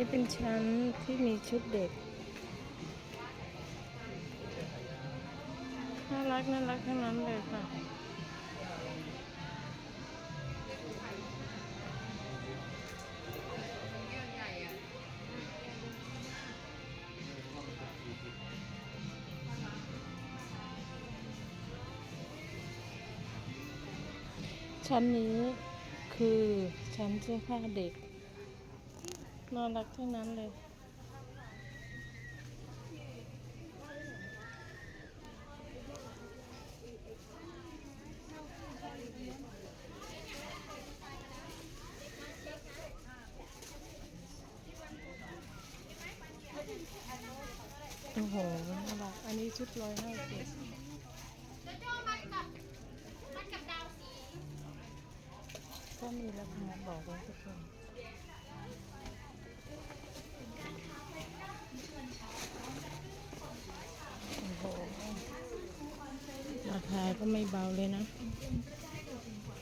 นี่เป็นชั้นที่มีชุดเด็ก น่ารักน่ารักทั้งนั้นเลยค่ะชั้นนี้คือชั้นเสื้อผ้าเด็ก น่ารักทั้งนั้นเลย โอ้โหน่ารัก อันนี้ชุดร้อยห้าสิบก็มีราคาบอกไว้ทุกคน โอ้โห ราคาก็ไม่เบาเลยนะ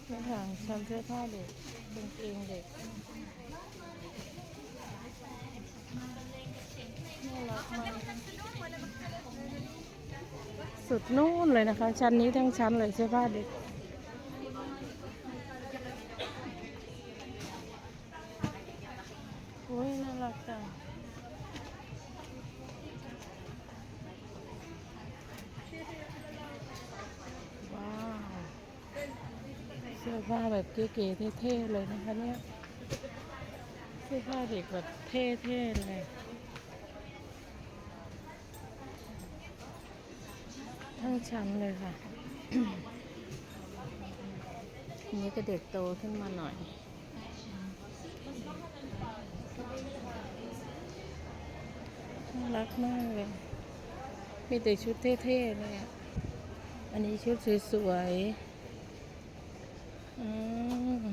ไม่ห่างชั้นเสื้อผ้าเด็กกางเกงเด็กน่ารักมากสุดนู่นเลยนะคะ ชั้นนี้ทั้งชั้นเลยเสื้อผ้าเด็ก สื้อผ้าแบบเก๋ๆเท่ๆเลยนะคะเนี่ยเสื้อผ้าเด็กแบบเท่ๆเลยทั้งชั้นเลยค่ะอันนี้ก็เด็กโตขึ้นมาหน่อยน่ารักมากเลย มีแต่ชุดเท่ๆเลยอะ อันนี้ชุดสวยๆ อืม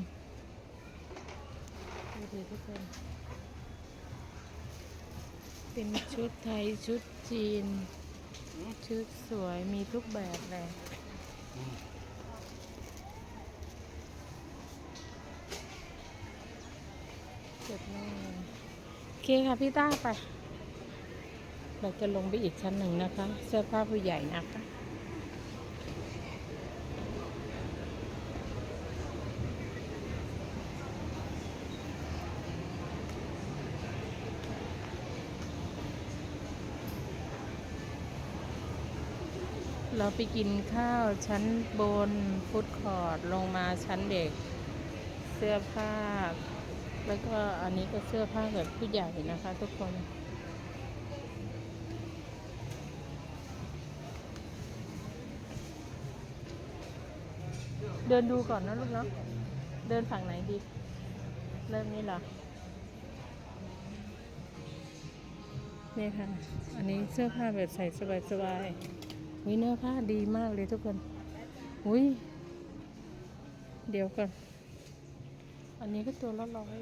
ดูดิทุกคน เป็นชุดไทยชุดจีน ชุดสวยมีทุกแบบเลยเก็บนู่นโอเคค่ะพี่ต้าไป เราจะลงไปอีกชั้นหนึ่งนะคะ เสื้อผ้าผู้ใหญ่นะคะ เราไปกินข้าวชั้นบนฟุตคอร์ดลงมาชั้นเด็ก เสื้อผ้า แล้วก็อันนี้ก็เสื้อผ้าแบบผู้ใหญ่นะคะ ทุกคนเดินดูก่อนนะลูกเนาะ เดินฝั่งไหนดี เริ่มนี้เหรอ นี่ค่ะ อันนี้เสื้อผ้าแบบใส่สบายๆ วิเนื้อผ้าดีมากเลยทุกคน อุ้ย เดี๋ยวก่อน อันนี้ก็ตัวละร้อย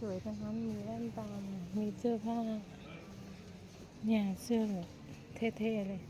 สวยๆทั้งนั้นมีแว่นตามีเสื้อผ้า เนี่ยเสื้อแบบเท่ๆเลย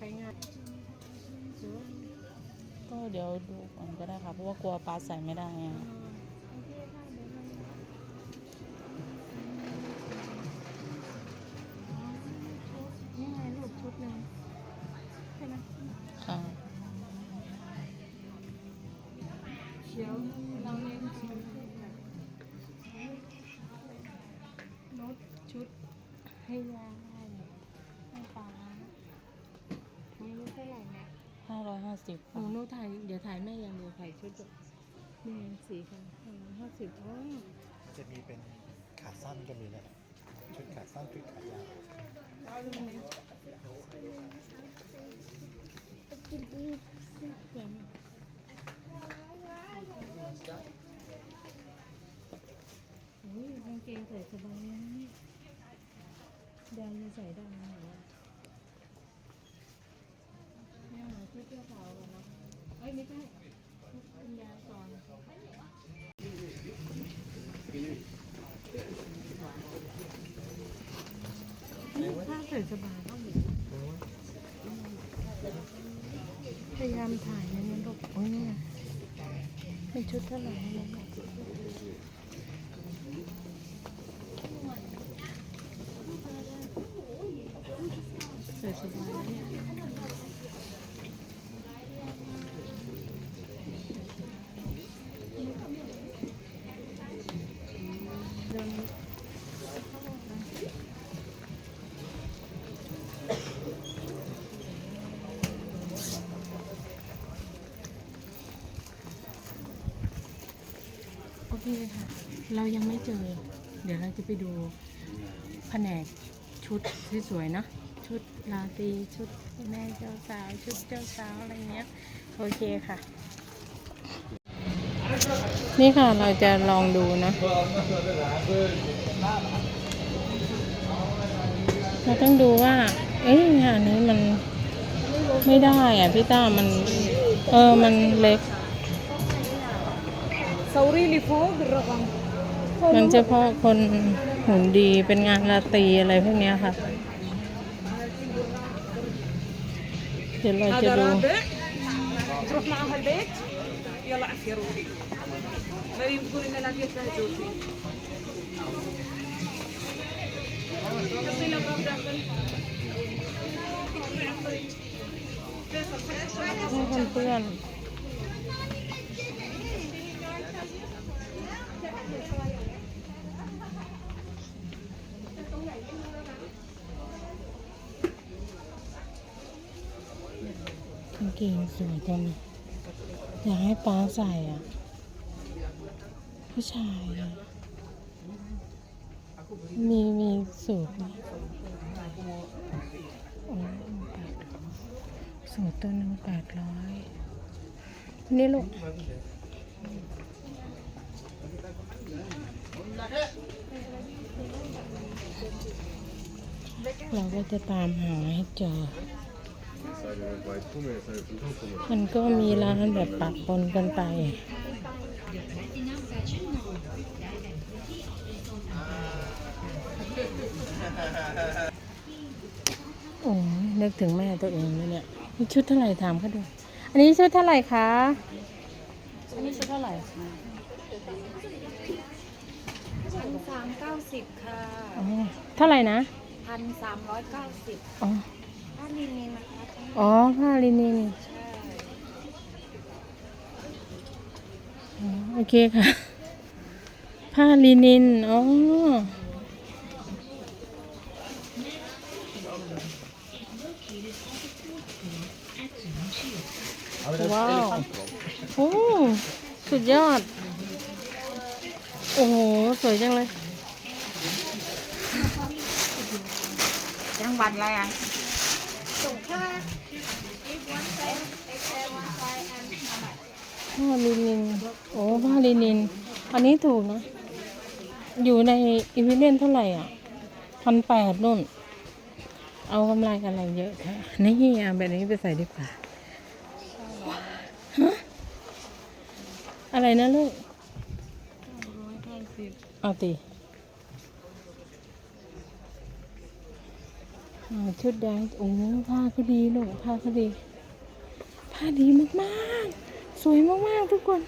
ช้งานก็เดี๋ยวดูก่อนก็ได้ค่ะ เพราะว่ากลัวปลาใส่ไม่ได้ไงนี่ไงลูกชุดหนึ่งใช่ไหมค่ะเดี๋ยวเราเน้นลดชุดให้ยายให้ป้าไม่รู้เท่าไหร่นะ ห้าร้อยห้า สิบโอ้โน้ถ่ายเดี๋ยวถ่ายแม่ยังเดียวถ่ายชุดแบบนี่ไงสีค่ะห้าสิบอ๋อจะมีเป็นขาสั้นก็มีนะชุดขาสั้นชุดขายาวอุ้ยกางเกงใส่สบายนะเนี่ยแดงมีใส่ได้ไหม วะแม่หาชุดเสื้อขาวกันะเอ้ยไม่ใช่คุณยายก่อนนี่ผ้าใส่สบายกเลยพยายามถ่ายนนี่ยลูกโอ้ยเนี่ยเป็นชุดเท่าไหร่เลยใส่สบายเนี่ย เคค่ะ เรายังไม่เจอ เดี๋ยวเราจะไปดูแผนกชุดที่สวยๆนะ ชุดราตรีชุดแม่เจ้าสาว ชุดเจ้าสาวอะไรเงี้ย โอเคค่ะ นี่ค่ะเราจะลองดูนะ เราต้องดูว่า เอ้ยอันนี้มันไม่ได้อะพี่ต้ามัน เออมันเล็ก صوري لي فوق الرقم มันเฉพาะคนหุ่นดีเป็นงานราตรีอะไรพวกเนี้ยค่ะ เดี๋ยวเราจะ هذا ดู رابع تروح معها البيت يلا عافية روحي مريم تقول ان لا يستهزئوا فيه حطي له باب داخل ให้เพื่อน กางเกงสวยจังอยากให้ป้าใส่อะ ผู้ชายอะมีมีสูตรไหมโอ้แปดสูตรตัวหนึ่งแปดร้อยนี่ลูก เราก็จะตามหาให้เจอ มันก็มีร้านแบบปะปนกันไป โอ้ยนึกถึงแม่ตัวเองเลยเนี่ยนี่ชุดเท่าไหร่ถามเขาดู อันนี้ชุดเท่าไหร่คะ อันนี้ชุดเท่าไหร่ พันสามเก้าสิบค่ะอ๋อเท่าไหร่นะพันสามร้อยเก้าสิบอ๋อถ้าลินินนะคะอ๋อผ้าลินินใช่อ๋อโอเคค่ะ ผ้าลินินอ๋อว้าว โอ้ สุดยอด โอ้โห สวยจังเลย จังหวัดอะไรอะผ้าลินิน โอ้ผ้าลินิน อันนี้ถูกนะ อยู่ในอีวิเลนเท่าไหร่อะพันแปดนู่น เอากำไรอะไรเยอะแท้นี่เอาแบบนี้ไปใส่ดีกว่าฮะอะไรนะลูก เอาตีชุดแดงโอ้ผ้าก็ดีลูกผ้าก็ดี ผ้าดีมากๆ สวยมากๆทุกคน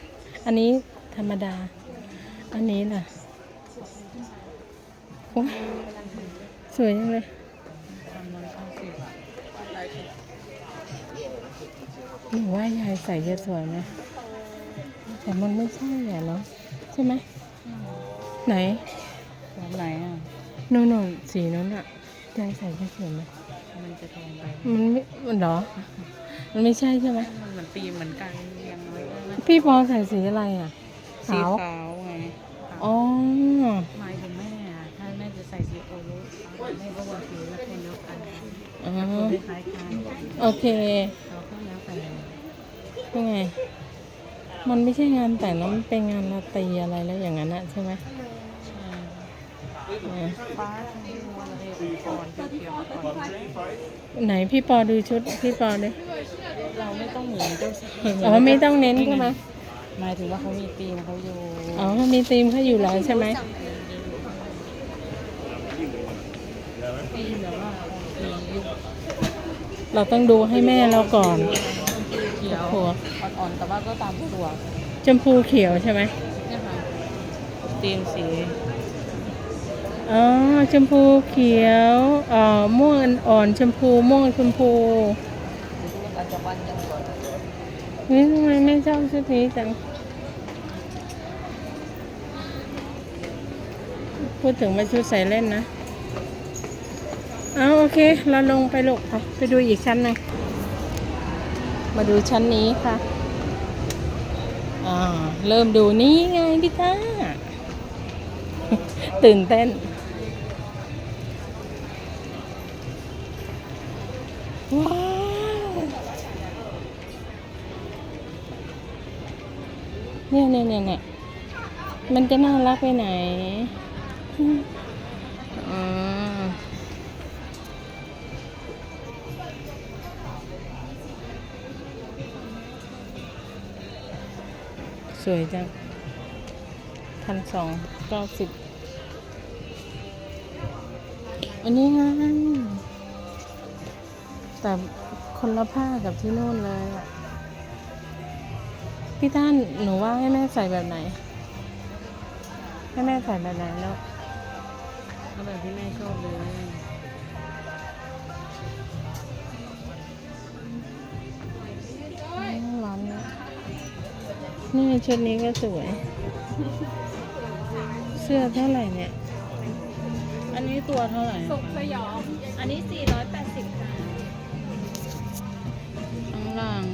อันนี้ธรรมดา อันนี้ล่ะโอ้ยสวยจังเลยหนูว่ายายใส่จะสวยไหมแต่มันไม่ใช่อะเนาะใช่ไหม ไหนแบบไหนอะโน่นโน่นสีนั้นอะยายใส่จะสวยไหมมันจะทองไปมันไม่มันเหรอ มันไม่ใช่ใช่ไหมมันเหมือนตีมเหมือนกันยังไงนะพี่ปอใส่สีอะไรอะสีขาวขาวไงอ๋อหมายถึงแม่อะถ้าแม่จะใส่สีโอรสแม่ก็วางสีแล้วคนเดียวกันอ๋อคล้ายๆกันโอเคเราก็แล้วแต่ยังไงมันไม่ใช่งานแต่งนะมันเป็นงานราตรีอะไรแล้วอย่างนั้นอะใช่ไหมใช่อ่า ฟ้าชมพูอะไรอ่อนๆเขียวๆอ่อนไหนพี่ปอดูชุดพี่ปอดิๆเราไม่ต้องเหมือนเจ้าสาวอ๋อไม่ต้องเน้นใช่ไหมหมายถึงว่าเขามีธีมเขาอยู่อ๋อเขามีธีมเขาอยู่แล้วใช่ไหมธีมแบบว่าสียุคเราต้องดูให้แม่เราก่อนเขียวหัวอ่อนๆแต่ว่าก็ตามตัวชมพูเขียวใช่ไหมเนี่ยค่ะธีมสี อ๋อชมพูเขียวอ่อม่วงอ่อนชมพูม่วงชมพูนี่ทำไมไม่ชอบชุดนี้จัง พูดถึงมาชุดใส่เล่นนะเอาโอเค เราลงไปลูกไปไปดูอีกชั้นหนึ่งมาดูชั้นนี้ค่ะอ่าเริ่มดูนี่ไงพี่ต้าตื่นเต้น เนี่ยเนี่ยมันจะน่ารักไปไหนอืมสวยจังพันสองเก้าสิบอันนี้ไงแต่คนละผ้ากับที่นู่นเลยอะ พี่ท่านหนูว่าให้แม่ใส่แบบไหน ให้แม่ใส่แบบไหนแล้วเอาแบบที่แม่ชอบเลยร้านนี้นี่ชุดนี้ก็สวย เสื้อเท่าไหร่เนี่ย อันนี้ตัวเท่าไหร่สุกสยอง อันนี้ 480ค่ะข้างล่างอ๋อ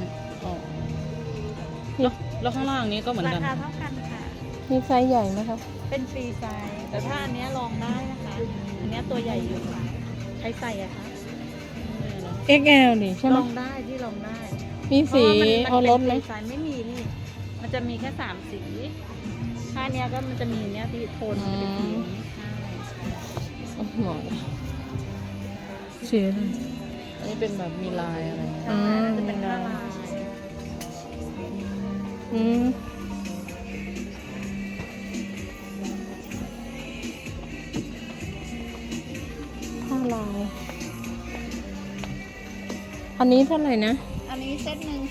แล้วแล้วข้างล่างนี้ก็เหมือนรากันคาเท่ากันค่ะ มีไซส์ใหญ่ไหมครับเป็นฟรีไซส์แต่ถ้าอันเนี้ยลองได้นะคะ อันเนี้ยตัวใหญ่อยู่ค่ะใครใส่อะคะ XL นี่ใช่ไหลมองได้ที่ลองได้มีสีพเอาระว่มันรถไหมนเป็นฟรีไซส์ไม่มีนี่ มันจะมีแค่สามสีถ้าอันเนี้ยก็มันจะมีเนี้ยที่โทนมันจะเป็นสีนี้ใช่โอ้โหสีอะไรอันนี้เป็นแบบมีลายอะไร ใช่น่าจะเป็นผ้าลาย อืมผ้าลาย อันนี้เท่าไหร่นะ อันนี้เซตหนึ่ง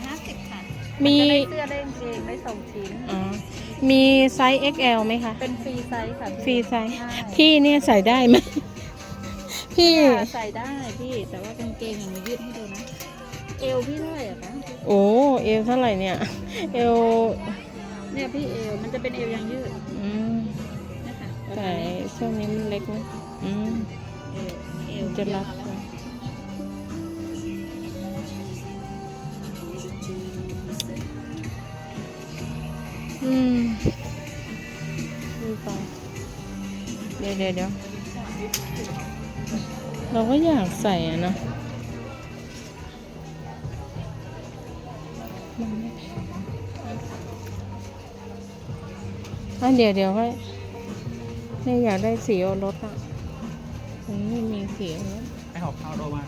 450 ค่ะมีจะได้เสื้อได้กางเกงได้สองชิ้น อ๋อ มีไซส์ XL ไหมคะ เป็นฟรีไซส์ค่ะฟรีไซส์ใช่พี่เนี่ยใส่ได้ไหม พี่ค่ะใส่ได้พี่ แต่ว่ากางเกงอย่างนี้ยืดให้ดูนะ เอวพี่เท่าไหร่อะคะโอ้เอวเท่าไหร่เนี่ย เอวเนี่ยพี่เอวมันจะเป็นเอวยางยืดอืมนะคะแต่ช่วงนี้มันเล็กนะอืมเอวเอวมันจะรัดยาวไปอืมดูไปเดี๋ยวเดี๋ยวเดี๋ยวเราก็อยากใส่อะเนาะ อะเดี๋ยวเดี๋ยวค่อยนี่อยากได้สีโอรสอะมันไม่มีสีโอรสให้หอบข้าวโดบ้าง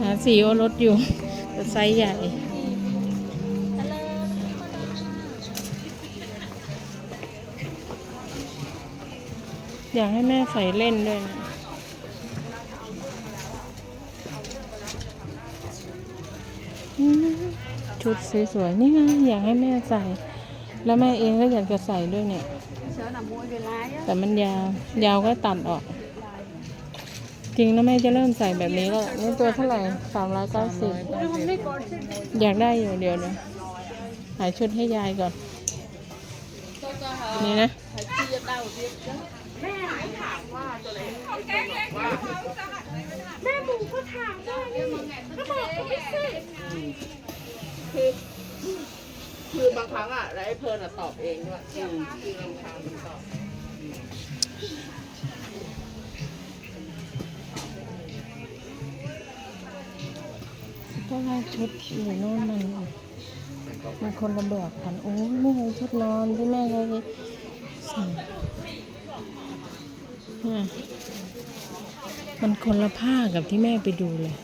หาสีโอรสอยู่แต่ไซส์ใหญ่นอยากให้แม่ใส่เล่นด้วยนะอืม ชุดสวยๆนี่ไงอยากให้แม่ใส่ แล้วแม่เองก็อยากจะใส่ด้วยเนี่ย แต่มันยาวยาวก็ตัดออก จริงนะแม่จะเริ่มใส่แบบนี้แล้วนี่ตัวเท่าไหร่สามร้อยเก้าสิบอยากได้อยู่เดี๋ยวเดี๋ยวหาชุดให้ยายก่อน นี่นะ คือบางครั้งอะแล้วไอ้เพลิร์นอะตอบเองด้วยคือรำคาญมันตอบเพราะว่ชุดอยู่โน่นมันมันคนละแบบกันโอ้ยนี่ไงชุดนอนที่แม่เคยใส่มันคนละผ้ากับที่แม่ไปดูเลย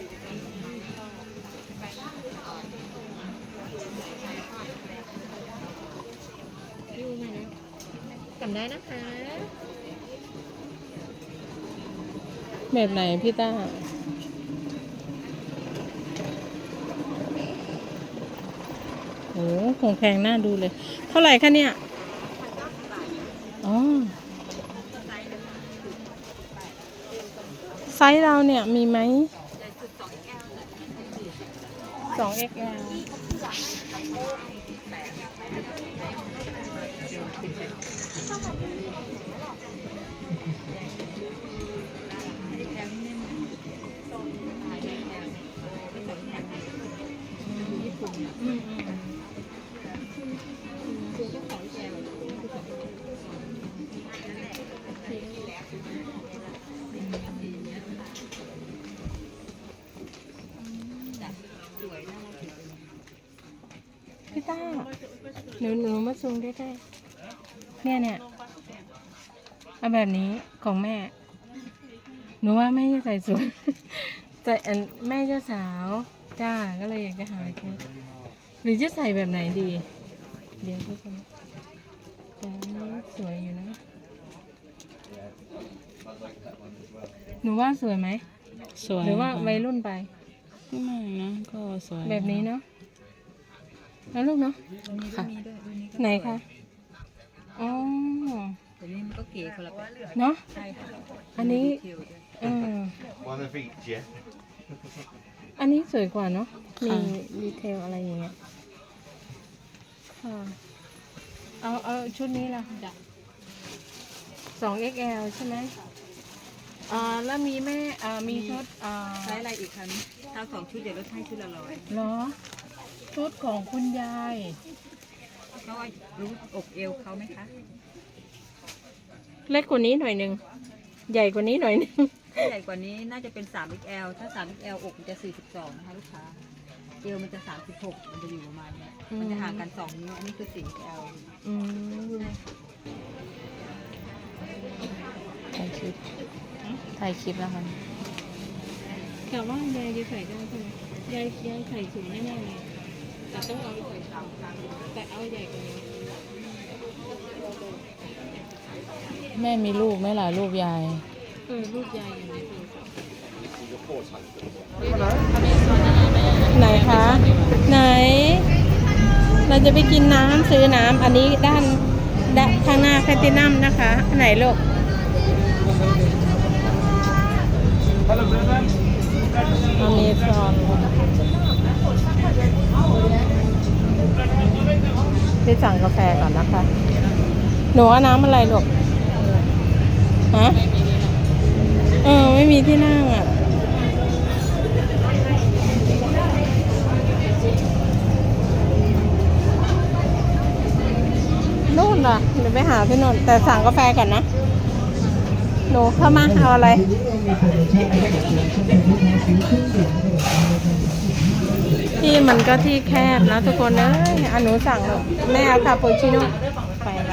จำได้นะคะ แบบไหนพี่ต้า โอ้ของแพงน่าดูเลย เท่าไหร่คะเนี่ย อ๋อ ไซส์เราเนี่ยมีไหมสองเอ็กแอล XL พี่ต้าหนูหนูมาซูมใกล้ๆเนี่ยเนี่ยเอาแบบนี้ของแม่ หนูว่าแม่จะใส่สวยแต่แม่เจ้าสาว จ้า ก็เลยอยากจะหาชุดหรือจะใส่แบบไหนดี เดี๋ยวทุกคนแต่อันนี้สวยอยู่นะ หนูว่าสวยไหม สวยหรือว่าวัยรุ่นไป ไม่นะ ก็สวยแบบนี้เนาะแล้วลูกเนาะค่ะไหนคะอ๋อแต่นี่มันก็เก๋คนละแบบเนาะใช่ค่ะอันนี้เออ One of each, yeah? อันนี้สวยกว่าเนาะ มีดีเทลอะไรอย่างเงี้ย ค่ะ เอาเอาชุดนี้ละสอง XL ใช่ไหมอ่าแล้วมีแม่อ่ามีชุดอ่าใช้อะไรอีกคะนี่ถ้าสองชุดเดี๋ยวลดให้ชุดละร้อยเหรอ ชุดของคุณยายเพราะว่ารู้อกเอวเขาไหมคะ เล็กกว่านี้หน่อยหนึ่ง ใหญ่กว่านี้หน่อยหนึง ถ้าใหญ่กว่านี้น่าจะเป็น 3XL ถ้า 3XL อกมันจะ 42 นะคะลูกค้า เอวมันจะ 36 มันจะอยู่ประมาณเนี้ยมันจะห่างกัน 2 นิ้ว อันนี้คือ 4XL อืมถ่ายคลิปถ่ายคลิปแล้วค่ะแต่ว่ายายจะใส่ได้ใช่ไหมยายยายใส่สูงแน่ๆเลยแต่ต้องเอาใส่ต่ำแต่เอาใหญ่กว่านี้แม่มีรูปไหมล่ะรูปยาย เออรูปยายอยู่ในโทรศัพท์ไหนคะ ไหน เราจะไปกินน้ำซื้อน้ำอันนี้ด้านด้านข้างหน้าแคตินัมนะคะอันไหนลูกอเมซอนไปสั่งกาแฟก่อนนะคะ หนูเอาน้ำอะไรลูก ฮะ เออ ไม่มีที่นั่งอะ นู่นน่ะเดี๋ยวไปหาพี่นนท์แต่สั่งกาแฟก่อนนะหนูเข้ามาเอาอะไร ที่มันก็ที่แคบนะทุกคนเอ้ยอันหนูสั่งแม่เอาคาปูชิโน่ไปอะไร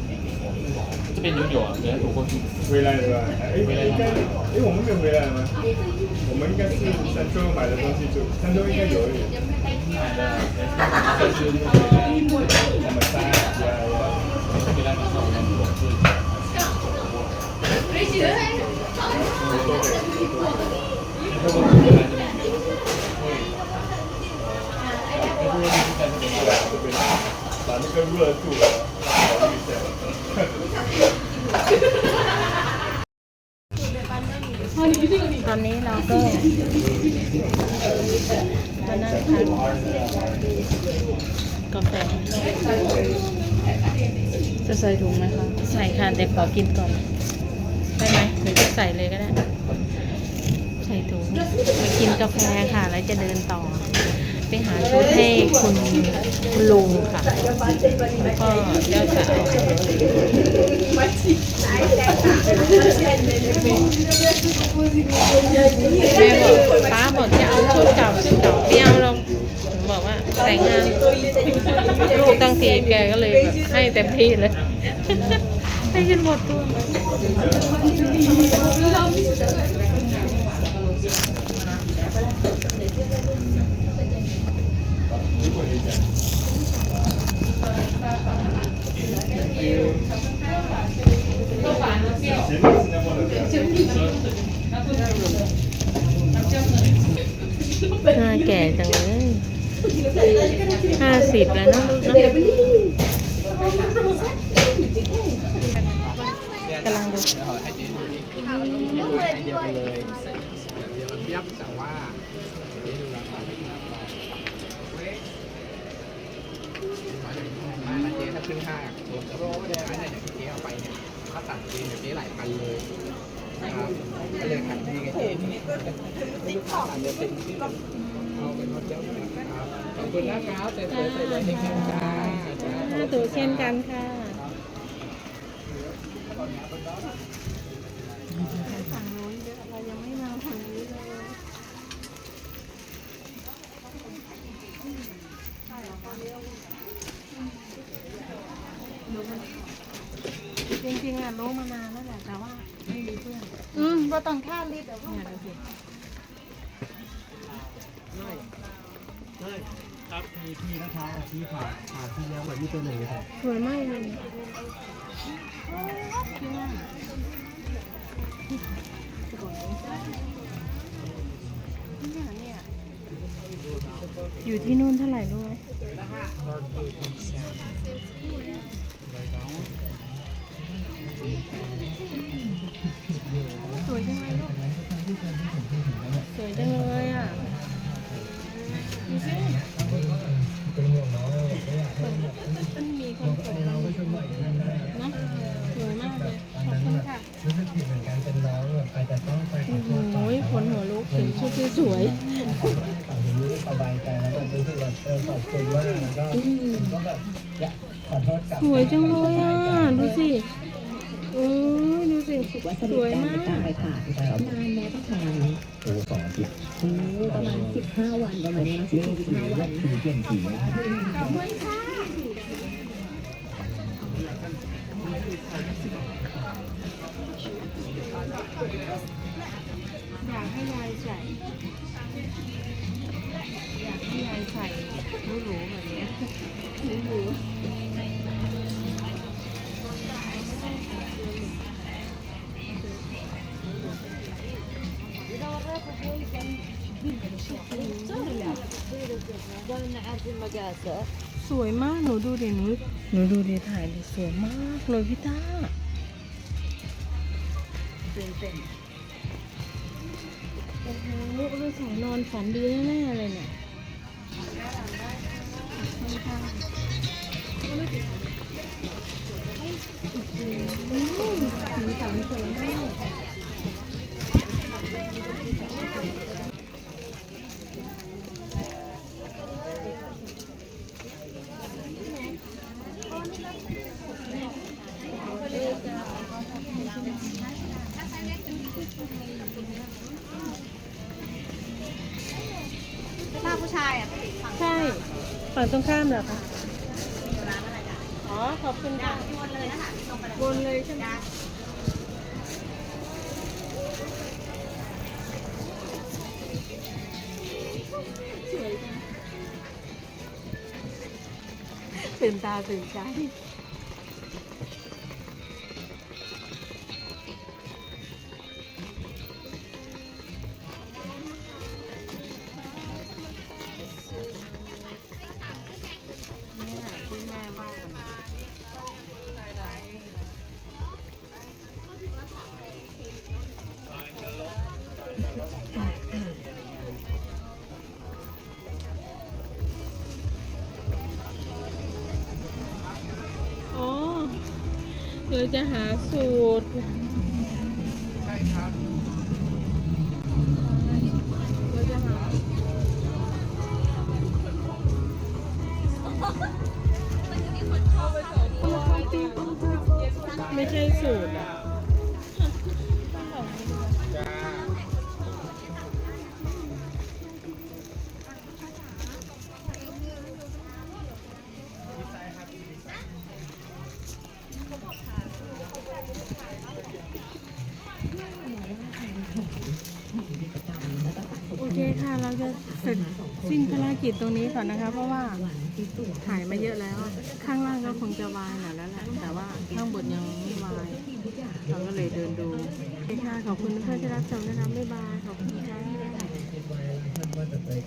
这边有有啊，等下走过去。回来是吧？哎，应该，哎，我们没有回来吗？我们应该是山州买的东西就，山州应该有一点。买的，但是我们三家呀，给他们上我们广州。要不你来这边要不你是在这边买这边把那个热度考虑一下。 ตอนนี้เราก็มานั่งทานกาแฟจะใส่ถุงไหมคะใส่ค่ะแต่ขอกินก่อนได้ไหมหรือจะใส่เลยก็ได้ ใส่ถุงไปกินกาแฟค่ะ แล้วจะเดินต่อ ไปหาชุดให้คุณคุณลุงค่ะ แล้วก็เจ้าสาวแม่บอกป้าบอกจะเอาชุดเก่าชุดเก่าไม่เอาหรอกหนูบอกว่าแต่งงานลูกตั้งทีแกก็เลยแบบให้เต็มที่เลยให้กันหมดตัว หน้าแก่จังเลยห้าสิบแล้วนะลูกนะกำลังดูเจ๊ถ้าขึ้นห้า โรไม่ได้ร้านไหนอย่างเจ๊เอาไปเนี่ยถ้าตัดเองเนี่ยเจ๊หลายพันเลยนะครับก็เลยขัดดีกับเจ๊นี่ลูกค้าสั่งเดี๋ยวเป็นที่เอาเป็นรถเจ้าครับขอบคุณนะครับเจ๊เจ๊เจ๊เจ๊ที่แค่จ้าหน้าตัวเช่นกันค่ะ จ รู้มานานแล้วแหละแต่ว่าไม่มีเพื่อนอืมว่าต้องท่ารีบแต่ว่าเนี่ยดูสิครับมีพี่นะคะพี่ผ่าผ่าที่แล้วเหมือนมีตัวหนึ่งเลยครับสวยมากเลยอยู่ที่นู่นเท่าไหร่รู้ไหม สวยจังเลยอะ ดูสิ โอ้ยดูสิ สวยมาก ไปผ่าที่ครับนานแล้วต้องทานโอ้สองอาทิตย์โอ้ประมาณสิบห้าวันประมาณนี้สิบห้าวันถึงเปลี่ยน สวยมากหนูดูดิหนูหนูดูดิถ่ายดิสวยมากเลยพี่ต้าโอ้โหลูกสาวนอนฝันดีแน่ๆเลยเนี่ยอืมสีสันสวยมาก ฝั่งตรงข้ามเหรอคะอ๋อ ขอบคุณค่ะบนเลยใช่ไหมตื่นตาตื่นใจ ใช่ครับ สิ้นภารกิจตรงนี้ก่อนนะคะ เพราะว่าถ่ายมาเยอะแล้ว ข้างล่างก็คงจะวายหน่อยแล้วแหละแต่ว่าข้างบนยังไม่วายเราก็เลยเดินดูค่ะขอบคุณเพื่อนที่รับชมนะคะบ๊ายบาย